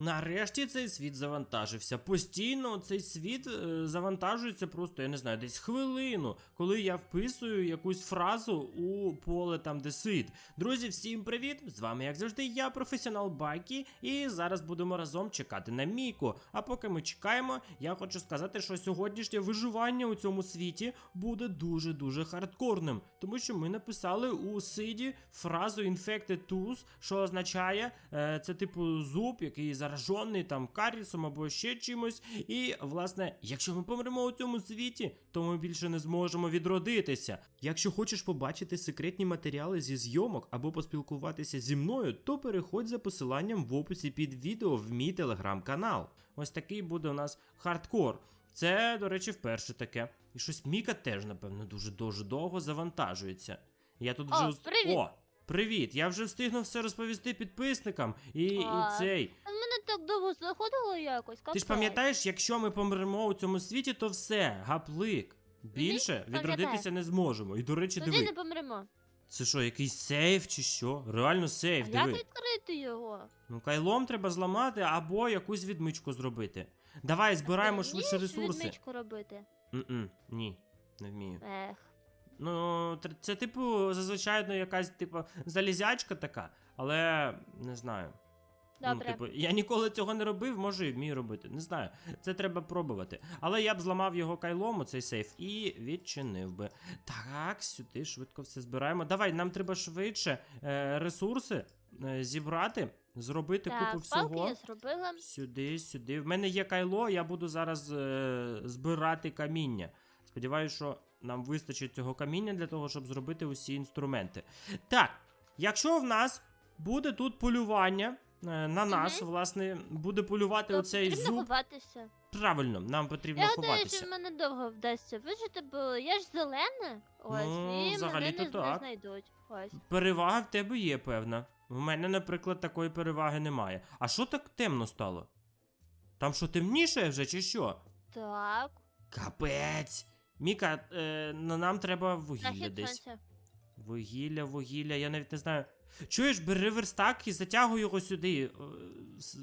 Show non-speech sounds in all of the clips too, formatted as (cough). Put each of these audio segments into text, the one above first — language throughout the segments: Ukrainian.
Нарешті цей світ завантажився. Постійно цей світ е, завантажується просто, я не знаю, десь хвилину, коли я вписую якусь фразу у поле там, де світ. Друзі, всім привіт! З вами, як завжди, я, професіонал Байкі, і зараз будемо разом чекати на Міку. А поки ми чекаємо, я хочу сказати, що сьогоднішнє виживання у цьому світі буде дуже-дуже хардкорним, тому що ми написали у сиді фразу Infected Tooth, що означає, е, це типу зуб, який заражений там карісом або ще чимось. І, власне, якщо ми помремо у цьому світі, то ми більше не зможемо відродитися. Якщо хочеш побачити секретні матеріали зі зйомок або поспілкуватися зі мною, то переходь за посиланням в описі під відео в мій телеграм-канал. Ось такий буде у нас хардкор. Це, до речі, вперше таке. І щось Міка теж, напевно, дуже дуже довго завантажується. Я тут вже ус- привіт! О, привіт! Я вже встигнув все розповісти підписникам. І, і цей. Так довго заходило якось. Ти ж пам'ятаєш, якщо ми помремо у цьому світі, то все, гаплик. Більше пам'ятаю. відродитися не зможемо. І до речі, Тоді диви, не помремо. це що, якийсь сейф чи що? Реально сейф, А як диви. відкрити його? Ну, кайлом треба зламати або якусь відмичку зробити. Давай, збираємо Ти швидше вмієш ресурси. відмичку робити? М-м, ні, не вмію. Ех. Ну, тр- це, типу, зазвичай ну, якась, типу, залізячка така, але не знаю. Ну, типу, я ніколи цього не робив, може і вмію робити. Не знаю. Це треба пробувати. Але я б зламав його кайлом, цей сейф, і відчинив би. Так, сюди швидко все збираємо. Давай, нам треба швидше е, ресурси е, зібрати, зробити так, купу палки всього. я зробила. Сюди, сюди. В мене є кайло, я буду зараз е, збирати каміння. Сподіваюсь, що нам вистачить цього каміння для того, щоб зробити усі інструменти. Так, якщо в нас буде тут полювання на нас, власне, буде полювати То оцей потрібно зуб. ховатися. Правильно, нам потрібно Я гадаю, ховатися. що в мене довго вдасться вижити, бо я ж зелена. Ось, Ну, і взагалі-то мене не, не так. знайдуть. Ось. Перевага в тебе є, певна. В мене, наприклад, такої переваги немає. А що так темно стало? Там що, темніше вже, чи що? Так. Капець. Міка, е, нам треба вугілля Захід десь. сонця. Вугілля, вугілля, я навіть не знаю. Чуєш, бери верстак і затягуй його сюди, е,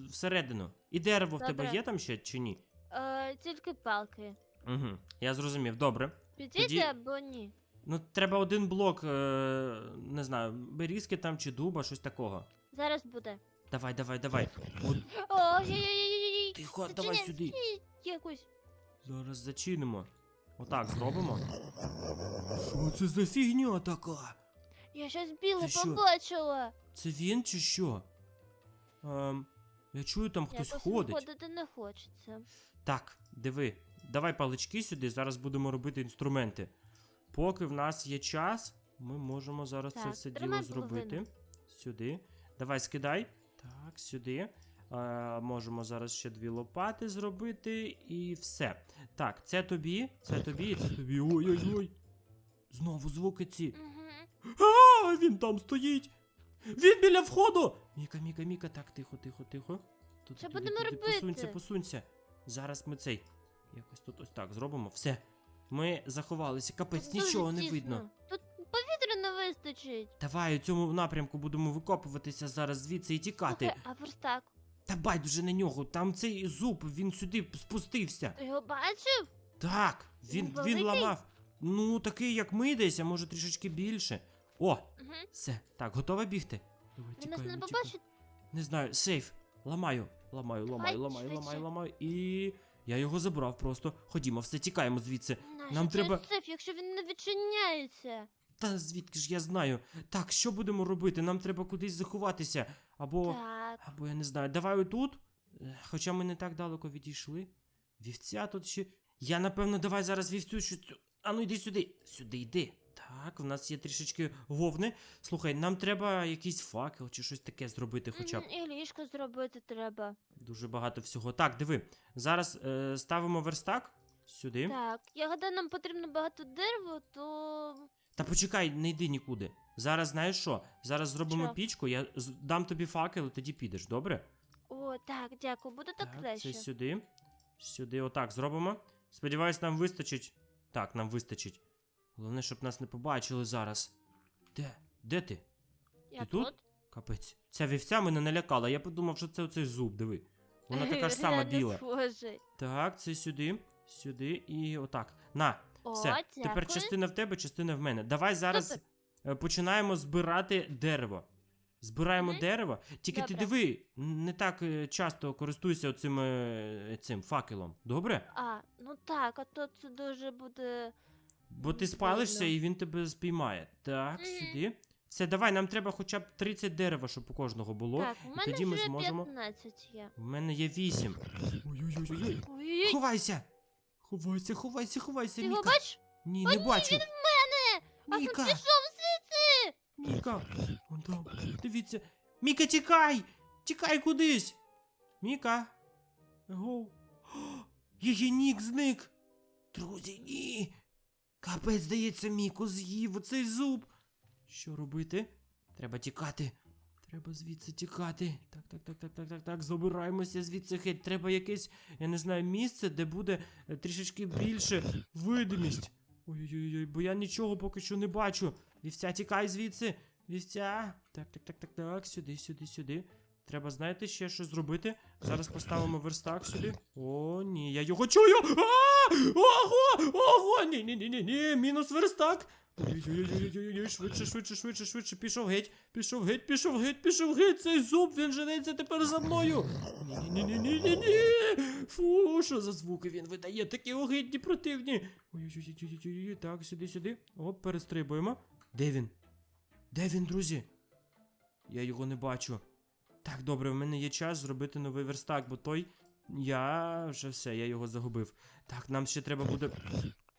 всередину. І дерево в тебе є там ще чи ні? Е, тільки палки. Угу, я зрозумів, добре. Підійде Тоді- або ні. Ну, треба один блок, е, не знаю, берізки там чи дуба, щось такого. Зараз буде. Давай, давай, давай. О. Тихо, давай сюди. Якось. зараз зачинимо. Отак зробимо. Що це за фігня така? Я щось біле Це що? побачила. Це він чи що? Ем, я чую, там хтось Якось ходить. виходити не хочеться. Так, диви, давай палички сюди, зараз будемо робити інструменти. Поки в нас є час, ми можемо зараз це Так, все тримай діло зробити. половину. Сюди. Давай скидай. Так, сюди. Е, можемо зараз ще дві лопати зробити і все. Так, це тобі, це тобі, і це тобі. Ой-ой-ой. Знову звуки ці. А, він там стоїть. Він біля входу. Міка, Міка, Міка, так, тихо, тихо, тихо. Тут, Що туди, будемо туди, робити? Посунься, посунься. Зараз ми цей. Якось тут ось так зробимо. Все. Ми заховалися. Капець, нічого не видно. Тут повітря не вистачить. Давай у цьому напрямку будемо викопуватися зараз звідси і тікати. Слухай, а верстак, Та байдуже на нього, там цей зуб, він сюди спустився. ти його бачив? Так, він, Він великий? ламав. Ну, такий, як ми десь, а може трішечки більше. О, Угу. все, так, готова бігти? Давай, Він нас тікаємо, не тікаємо. побачить. Не знаю, сейф. Ламаю, ламаю, Давай, ламаю, ламаю, швидше. ламаю, ламаю. І я його забрав просто. Ходімо, все, тікаємо звідси. Нащо Нам треба- сейф, якщо він не відчиняється? Та звідки ж я знаю? Так, що будемо робити? Нам треба кудись заховатися. Або. Так. Або я не знаю. Давай отут. Е, Хоча ми не так далеко відійшли. Вівця тут ще. Я напевно, давай зараз вівцю. Що... цю- А ну йди сюди. Сюди йди. Так, в нас є трішечки вовни. Слухай, нам треба якийсь факел чи щось таке зробити, хоча б. І ліжко зробити треба. Дуже багато всього. Так, диви. Зараз е, ставимо верстак сюди. Так, я гадаю, нам потрібно багато дерева, то. Та почекай, не йди нікуди. Зараз знаєш що? Зараз зробимо Що? пічку, я з- дам тобі факел, і тоді підеш, добре? О, так, дякую, буде так, краще. це сюди. Сюди, отак зробимо. Сподіваюсь, нам вистачить. Так, нам вистачить. Головне, щоб нас не побачили зараз. Де? Де ти? Я ти тут? тут? Капець. Ця вівця мене налякала. Я подумав, що це оцей зуб, диви. Вона така ж сама (laughs) Реально біла. схожий. Так, це сюди, сюди і отак. На, О, все. Тепер частина в тебе, частина в мене. Давай зараз Супер. Е, починаємо збирати дерево. Збираємо Мгм. дерево. Тільки ти диви, не так е, часто користуйся цим, цим факелом. Добре? А, ну так, а то це дуже буде. Бо ти спалишся і він тебе спіймає. Так, Мгм. сюди. Все, давай, нам треба хоча б 30 дерева, щоб у кожного було. так, у і мене тоді ми зможемо. 15 є. У мене є 8. Ой-ой-ой. Ховайся! Ховайся, ховайся, ховайся, ти його бачиш? Ні, не бачу. Мене! А він Міка, пішов! Міка. Вон там. Дивіться. Міка, тікай! Тікай кудись! Міка. Гоу. (gasps) Її нік зник. Друзі, ні. Капець, здається, Міку з'їв оцей зуб. Що робити? Треба тікати. Треба звідси тікати. Так, так, так, так, так, так, так. Забираємося звідси геть. Треба якесь, я не знаю, місце, де буде е, трішечки більше видимість. Ой-ой-ой, бо я нічого поки що не бачу. Вівця, тікай звідси. Вівця. Так, так, так, так, так. Сюди, сюди, сюди. Треба, знаєте, ще щось зробити. Зараз поставимо верстак сюди. О, ні, я його чую. Ого! Ого! Ні, ні, ні, ні, ні, мінус верстак. Швидше, швидше, швидше, швидше, пішов геть, пішов геть, пішов геть, пішов геть, цей зуб, він женеться тепер за мною. Ні-ні-ні-ні-ні-ні. Фу, що за звуки він видає, такі огидні противні. Ой-ой-ой-ой-ой, так, сюди, сюди. Оп, перестрибуємо. Де він? Де він, друзі? Я його не бачу. Так, добре, в мене є час зробити новий верстак, бо той. Я вже все, я його загубив. Так, нам ще треба буде.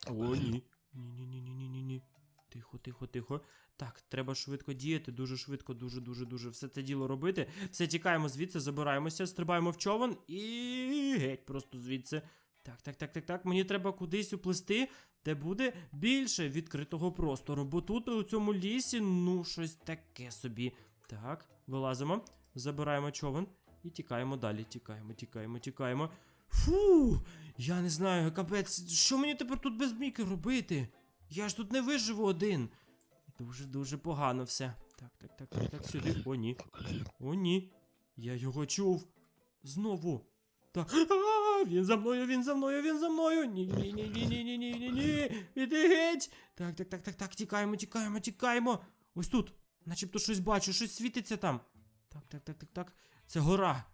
О, ні. Ні-ні-ні-ні-ні-ні. Тихо, тихо, тихо. Так, треба швидко діяти, дуже швидко, дуже, дуже, дуже все це діло робити. Все, тікаємо звідси, забираємося, стрибаємо в човен і геть просто звідси. Так, так, так, так, так. Мені треба кудись уплисти, де буде більше відкритого простору. Бо тут у цьому лісі, ну, щось таке собі. Так, вилазимо, забираємо човен і тікаємо далі. Тікаємо, тікаємо, тікаємо. Фу, я не знаю, капець, що мені тепер тут без міки робити? Я ж тут не виживу один. Дуже-дуже погано все. Так, так, так, так, так, сюди. О, ні. О, ні. Я його чув. Знову. Так. А, він за мною, він за мною, він за мною. Ні, ні, ні, ні, ні, ні, ні, ні, Іди геть. Так, так, так, так, так, тікаємо, тікаємо, тікаємо. Ось тут. Начебто щось бачу, щось світиться там. Так, так, так, так, так. Це гора.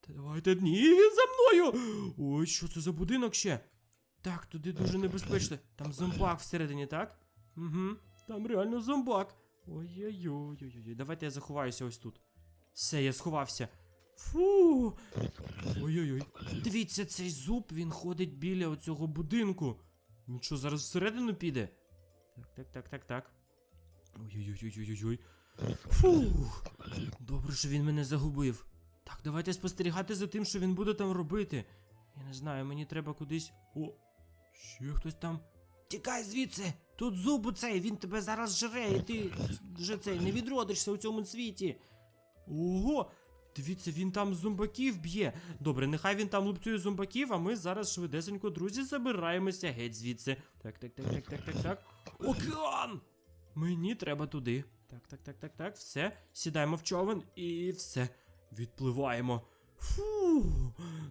Та Давайте ні, він за мною. Ой, що це за будинок ще? Так, туди дуже небезпечно. Там зомбак всередині, так? Угу. Там реально зомбак. Ой-ой-ой-ой-ой. Давайте я заховаюся ось тут. Все, я сховався. Фу. Ой-ой-ой. Дивіться, цей зуб, він ходить біля оцього будинку. Він що, зараз всередину піде? Так, так, так, так, так. Ой-ой-ой-ой-ой-ой. Фух. Добре, що він мене загубив. Так, давайте спостерігати за тим, що він буде там робити. Я не знаю, мені треба кудись. О, ще хтось там. Тікай звідси! Тут зуб у цей, він тебе зараз жре, і ти вже цей не відродишся у цьому світі. Ого! Дивіться, він там зомбаків б'є. Добре, нехай він там лупцює зомбаків, а ми зараз швидесенько, друзі, забираємося геть звідси. Так, так, так, так, так, так, так. Океан! Мені треба туди. Так, так, так, так, так, все. Сідаємо в човен і все. Відпливаємо. Фу.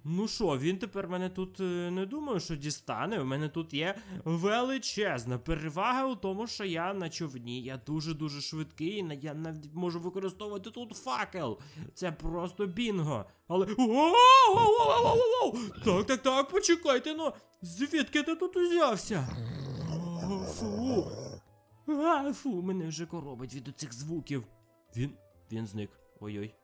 Ну що, він тепер мене тут е, не думаю, що дістане. У мене тут є величезна перевага у тому, що я на човні. Я дуже-дуже швидкий. Я навіть можу використовувати тут факел. Це просто бінго. Але. Так, так, так, почекайте, ну. Звідки ти тут узявся? Фу. А, фу, мене вже коробить від оцих звуків. Він. він зник. Ой-ой.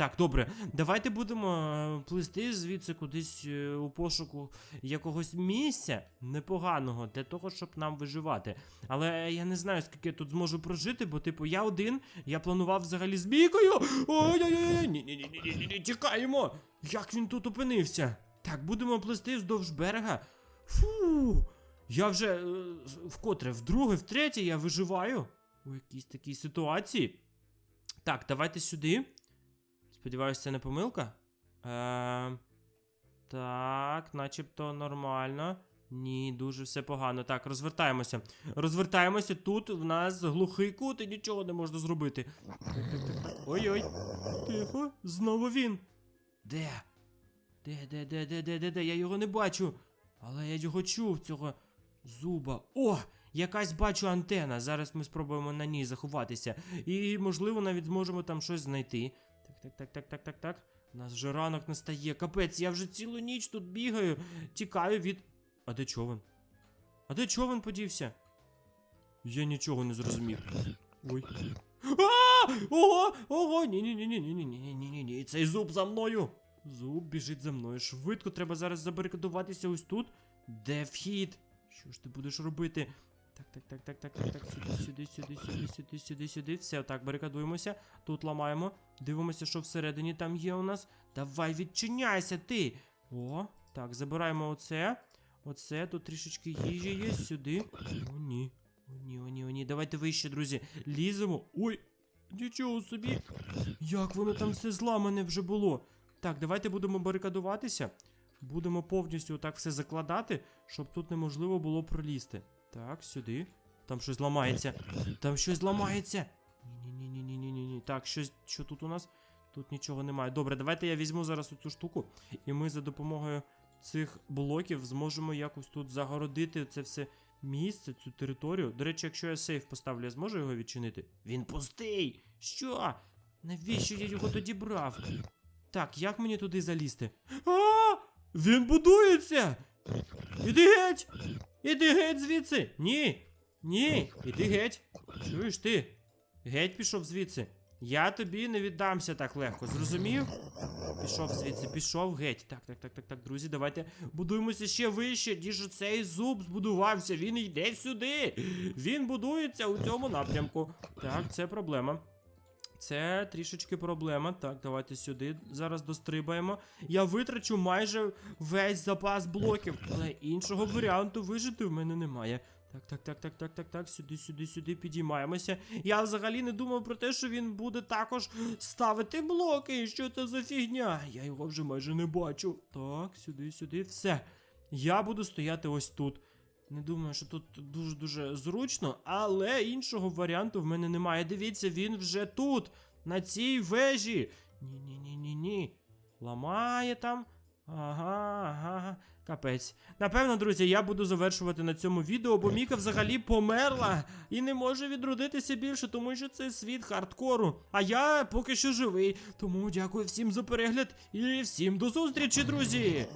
Так, добре, давайте будемо е, плисти звідси кудись е, у пошуку якогось місця непоганого для того, щоб нам виживати. Але я не знаю, скільки я тут зможу прожити, бо, типу, я один, я планував взагалі з бійкою. Ой-ой-ой, ні-ні-ні-ні-ні-ні, тікаємо! Як він тут опинився? Так, будемо плисти вздовж берега. Фу. Я вже е, вкотре, вдруге, втретє я виживаю у якійсь такій ситуації. Так, давайте сюди. Сподіваюся, це не помилка. Е, так, начебто нормально. Ні, дуже все погано. Так, розвертаємося. Розвертаємося. Тут в нас глухий кут і нічого не можна зробити. Ой-ой. Тихо, знову він. Де? Де, де, де, де, де, де, де? Я його не бачу. Але я його чув, цього зуба. О! Якась бачу антена. Зараз ми спробуємо на ній заховатися. І, можливо, навіть зможемо там щось знайти. Так, так, так, так, так, так, так. У нас вже ранок настає. Капець, я вже цілу ніч тут бігаю, тікаю від. А де човен? А де човен подівся? Я нічого не зрозумів. Ой. Ого! Ого! Ні, ні, ні, ні, ні, ні, ні, ні, ні, ні. Цей зуб за мною. Зуб біжить за мною. Швидко треба зараз забарикадуватися ось тут. Де вхід? Що ж ти будеш робити? Так, так, так, так, так, так, так, сюди, сюди, сюди, сюди, сюди, сюди. Все, так, барикадуємося. Тут ламаємо. Дивимося, що всередині там є у нас. Давай, відчиняйся ти. О, так, забираємо оце. Оце, тут трішечки їжі є сюди. О, ні. О, ні, о, ні, о, ні. Давайте вище, друзі. Ліземо. Ой, нічого собі. Як воно там все зламане вже було. Так, давайте будемо барикадуватися. Будемо повністю так все закладати, щоб тут неможливо було пролізти. Так, сюди. Там щось ламається. Там щось ламається. Ні-ні-ні-ні-ні-ні-ні. Так, щось, що тут у нас? Тут нічого немає. Добре, давайте я візьму зараз оцю штуку, і ми за допомогою цих блоків зможемо якось тут загородити це все місце, цю територію. До речі, якщо я сейф поставлю, я зможу його відчинити? Він пустий! Що? Навіщо я його тоді брав? Так, як мені туди залізти? А! Він будується! Іди геть! Іди геть звідси! Ні! Ні! Іди геть! Чуєш ти? Геть пішов звідси. Я тобі не віддамся так легко, зрозумів? Пішов звідси, пішов геть. Так, так, так, так, так, друзі, давайте будуємося ще вище, ніж цей зуб збудувався. Він йде сюди. Він будується у цьому напрямку. Так, це проблема. Це трішечки проблема. Так, давайте сюди зараз дострибаємо. Я витрачу майже весь запас блоків, але іншого варіанту вижити в мене немає. Так, так, так, так, так, так, так, сюди, сюди, сюди підіймаємося. Я взагалі не думав про те, що він буде також ставити блоки. Що це за фігня? Я його вже майже не бачу. Так, сюди, сюди, все. Я буду стояти ось тут. Не думаю, що тут дуже-дуже зручно, але іншого варіанту в мене немає. Дивіться, він вже тут, на цій вежі. Ні-ні-ні-ні-ні. Ламає там. Ага, ага. Капець. Напевно, друзі, я буду завершувати на цьому відео, бо Міка взагалі померла і не може відродитися більше, тому що це світ хардкору. А я поки що живий. Тому дякую всім за перегляд і всім до зустрічі, друзі!